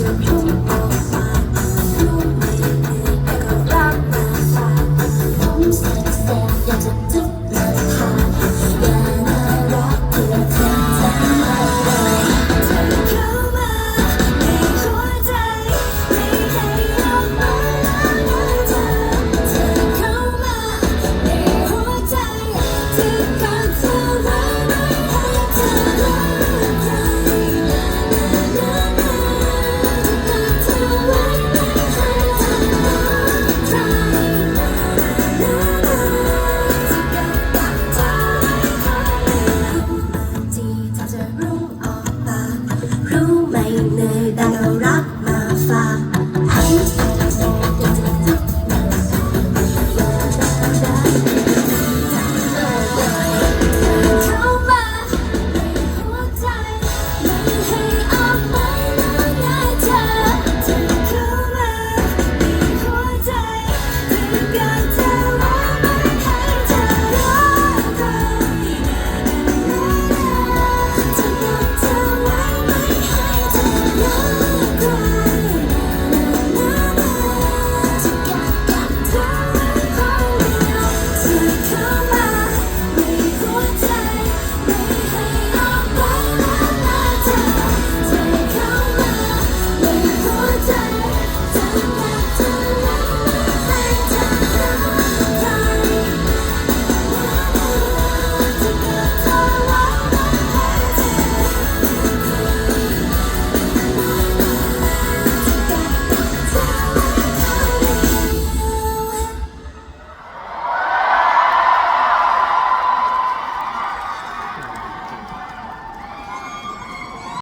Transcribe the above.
จะรู้บอกว่ารู้ไหมว่าก็รักมากลมแซ่บแซ่บอยากจะ